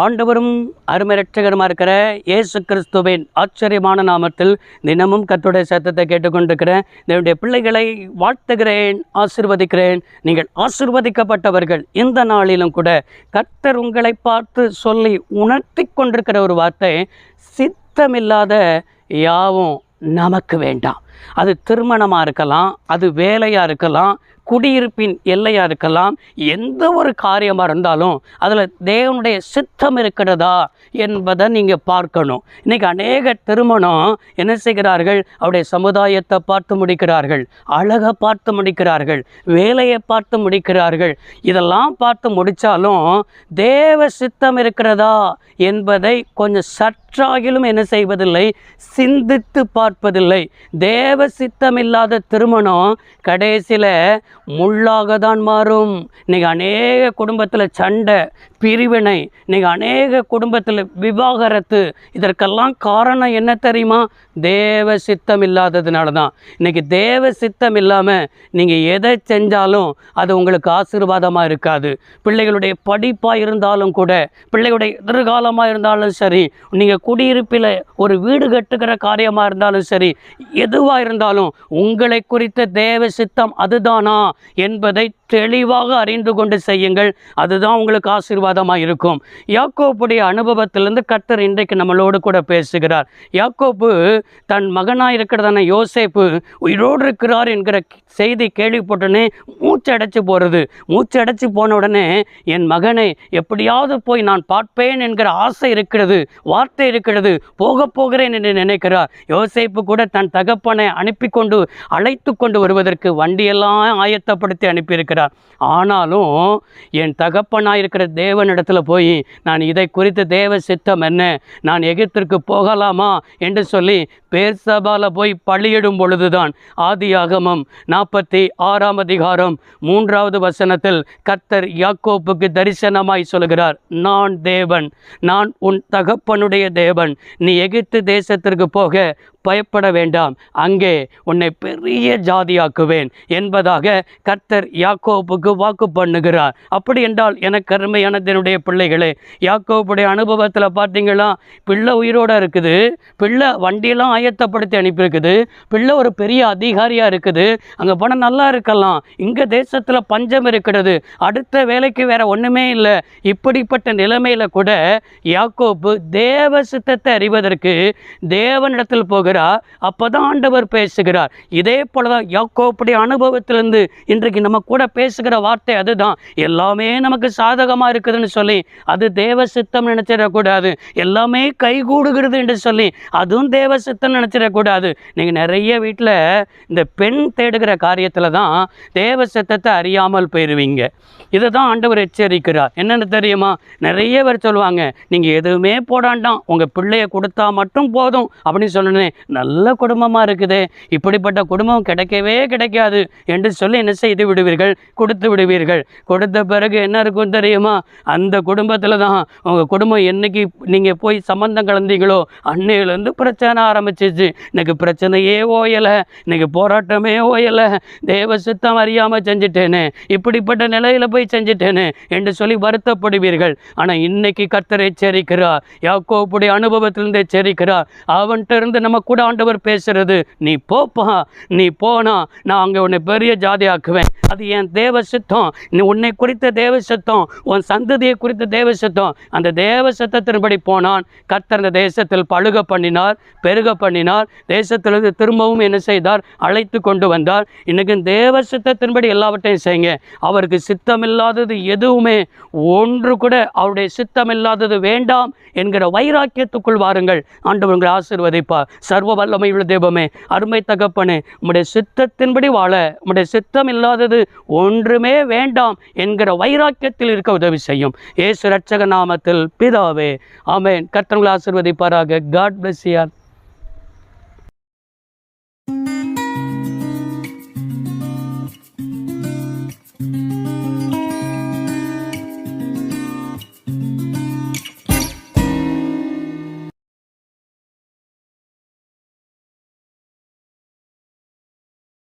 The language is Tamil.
ஆண்டவரும் அருமரட்சகருமா இருக்கிற இயேசு கிறிஸ்துவின் ஆச்சரியமான நாமத்தில் தினமும் கத்துடைய சத்தத்தை கேட்டுக்கொண்டிருக்கிறேன். என்னுடைய பிள்ளைகளை வாழ்த்துகிறேன் ஆசிர்வதிக்கிறேன். நீங்கள் ஆசிர்வதிக்கப்பட்டவர்கள். இந்த நாளிலும் கூட கர்த்தர் உங்களை பார்த்து சொல்லி உணர்த்தி கொண்டிருக்கிற ஒரு வார்த்தை சித்தமில்லாத யாவும் நமக்கு வேண்டாம். அது திருமணமாக இருக்கலாம் அது வேலையாக இருக்கலாம் குடியிருப்பின் எல்லையாக இருக்கலாம். எந்த ஒரு காரியமாக இருந்தாலும் அதில் தேவனுடைய சித்தம் இருக்கிறதா என்பதை நீங்கள் பார்க்கணும். இன்றைக்கி அநேக திருமணம் என்ன செய்கிறார்கள்? அவருடைய சமுதாயத்தை பார்த்து முடிக்கிறார்கள். அழகை பார்த்து முடிக்கிறார்கள். வேலையை பார்த்து முடிக்கிறார்கள். இதெல்லாம் பார்த்து முடித்தாலும் தேவ சித்தம் இருக்கிறதா என்பதை கொஞ்சம் சற்றாகிலும் என்ன செய்வதில்லை சிந்தித்து பார்ப்பதில்லை. தேவ சித்தமில்லாத திருமணம் கடைசியில் முள்ளாக தான் மாறும். இன்றைக்கி அநேக குடும்பத்தில் சண்டை பிரிவினை இன்றைக்கி அநேக குடும்பத்தில் விவாகரத்து இதற்கெல்லாம் காரணம் என்ன தெரியுமா? தேவ சித்தம் இல்லாததுனால தான் இன்றைக்கி தேவ சித்தம் இல்லாமல் நீங்கள் எதை செஞ்சாலும் அது உங்களுக்கு ஆசீர்வாதமாக இருக்காது. பிள்ளைகளுடைய படிப்பாக இருந்தாலும் கூட பிள்ளைகளுடைய எதிர்காலமாக இருந்தாலும் சரி நீங்கள் குடியிருப்பில் ஒரு வீடு கட்டுக்கிற காரியமாக இருந்தாலும் சரி எதுவாக இருந்தாலும் உங்களை குறித்த தேவ சித்தம் அதுதானா என்பதை தெளிவாக அறிந்து கொண்டு செய்யுங்கள். அதுதான் உங்களுக்கு ஆசீர்வாதமாக இருக்கும். யாக்கோப்புடைய அனுபவத்திலிருந்து கர்த்தர் இன்றைக்கு நம்மளோடு கூட பேசுகிறார். யாக்கோப்பு தன் மகனாக இருக்கிறதான யோசேப்பு உயிரோடு இருக்கிறார் என்கிற செய்தி கேள்விப்பட்டோன்னே மூச்சடைச்சு போகிறது மூச்சடைச்சு போன உடனே என் மகனை எப்படியாவது போய் நான் பார்ப்பேன் என்கிற ஆசை இருக்கிறது வார்த்தை இருக்கிறது போக போகிறேன் என்று நினைக்கிறார். யோசேப்பு கூட தன் தகப்பனை அனுப்பி கொண்டு அழைத்து கொண்டு வருவதற்கு வண்டியெல்லாம் ஆயத்தப்படுத்தி அனுப்பியிருக்கிறார். ஆனாலும் என் தகப்பனாக இருக்கிற தேவனிடத்தில் போய் நான் இதை குறித்து தேவ சித்தம் என்ன? நான் எகிப்திற்கு போகலாமா? என்று சொல்லி பேர்சபாவில் போய் பழியிடும் பொழுதுதான் ஆகமம் நாற்பத்தி ஆறாம் அதிகாரம் மூன்றாவது வசனத்தில் கர்த்தர் யாக்கோப்புக்கு தரிசனமாய் சொல்கிறார் நான் தேவன் நான் உன் தகப்பனுடைய தேவன். நீ எகிப்து தேசத்திற்கு போக பயப்பட வேண்டாம். அங்கே உன்னை பெரிய ஜாதியாக்குவேன் என்பதாக கர்த்தர் யாக்கோப்புக்கு வாக்கு பண்ணுகிறார். அப்படி என்றால் எனக்கு அருமையானதனுடைய பிள்ளைகளே யாக்கோப்புடைய அனுபவத்தில் பார்த்தீங்களா? பிள்ளை உயிரோடு இருக்குது பிள்ளை வண்டியெல்லாம் ஆயத்தப்படுத்தி அனுப்பியிருக்குது பிள்ளை ஒரு பெரிய அதிகாரியாக இருக்குது அங்கே போனால் நல்லா இருக்கலாம் இங்கே தேசத்தில் பஞ்சம் இருக்கிறது அடுத்த வேலைக்கு வேற ஒன்றுமே இல்லை. இப்படிப்பட்ட நிலைமையில் கூட யாக்கோப்பு தேவ சித்தத்தை அறிவதற்கு தேவனிடத்தில் போகிறார் அப்பதான் ஆண்டவர் பேசுகிறார். இதே போல தான் யாக்கோப்புடைய அனுபவத்திலிருந்து இன்றைக்கு நம்ம கூட பேசுகிற வார்த்தை அதுதான். எல்லாமே நமக்கு சாதகமாக இருக்குதுன்னு சொல்லி அது தேவ சித்தம் நினச்சிடக்கூடாது. எல்லாமே கைகூடுகிறது என்று சொல்லி அதுவும் தேவ சித்தம் நினச்சிடக்கூடாது. நீங்கள் நிறைய வீட்டில் இந்த பெண் தேடுகிற காரியத்தில் தான் தேவ சித்தத்தை அறியாமல் போயிடுவீங்க இதை தான் ஆண்டவர் எச்சரிக்கிறார். என்னென்னு தெரியுமா? நிறைய பேர் சொல்லுவாங்க நீங்கள் எதுவுமே போடாண்டாம். உங்கள் பிள்ளைய கொடுத்தா மட்டும் போதும். அப்படின்னு சொன்னேன் நல்ல குடும்பமாக இருக்குது. இப்படிப்பட்ட குடும்பம் கிடைக்கவே கிடைக்காது என்று சொல்லி என்ன செய்து விடுவீர்கள்? கொடுத்து விடுவீர்கள். கொடுத்த பிறகு என்ன இருக்கும் தெரியுமா? அந்த குடும்பத்தில் தான் உங்கள் குடும்பம் என்னைக்கு நீங்கள் போய் சம்மந்தம் கலந்தீங்களோ அன்னையிலேருந்து பிரச்சனை ஆரம்பிச்சிச்சு. இன்னைக்கு பிரச்சனையே ஓயலை. இன்னைக்கு போராட்டமே ஓயலை. தேவ சித்தம் அறியாமல் செஞ்சுட்டேனே. இப்படிப்பட்ட நிலையில் போய் செஞ்சுட்டேனே என்று சொல்லி வருத்தப்படுவீர்கள். ஆனால் இன்னைக்கு கர்த்தர் எச்சரிக்கிறார். யாக்கோப்புடைய அனுபவத்திலிருந்து எச்சரிக்கிறார். அவன்கிட்ட இருந்து நம்ம கூட ஆண்டவர் பேசுறது நீ போப்பா நீ போனா நான் அங்கே உன்னை பெரிய ஜாதி ஆக்குவேன் அது என் தேவ சித்தம். நீ உன்னை குறித்த தேவ சித்தம். உன் சந்ததியை குறித்த தேவ சித்தம். அந்த தேவ சித்தத்தின்படி போனான். கர்த்தர் அந்த தேசத்தில் பழுக பண்ணினார் பெருக பண்ணினார். தேசத்திலிருந்து திரும்பவும் என்ன செய்தார்? அழைத்து கொண்டு வந்தார். இன்னைக்கு தேவ சித்தத்தின்படி எல்லாவற்றையும் செய்யுங்க. அவருக்கு சித்தமில்லாதது எதுவுமே. ஒன்று கூட அவருடைய சித்தமில்லாதது வேண்டாம் என்கிற வைராக்கியத்துக்குள் வாருங்கள். ஆண்டவர் உங்களை ஆசீர்வதிப்பார். சர்வ வல்லமை உள்ள தெய்வமே அருமை தகப்பனே உம்முடைய சித்தத்தின்படி வாழ உம்முடைய சித்தம் இல்லாதது ஒன்றுமே வேண்டாம் என்கிற வைராக்கியத்தில் இருக்க உதவி செய்யும். ஏசு ரட்சக நாமத்தில் பிதாவே ஆமேன். கர்த்தங்களை ஆசிர்வதிப்பாராக. காட் பிளஸ் யார்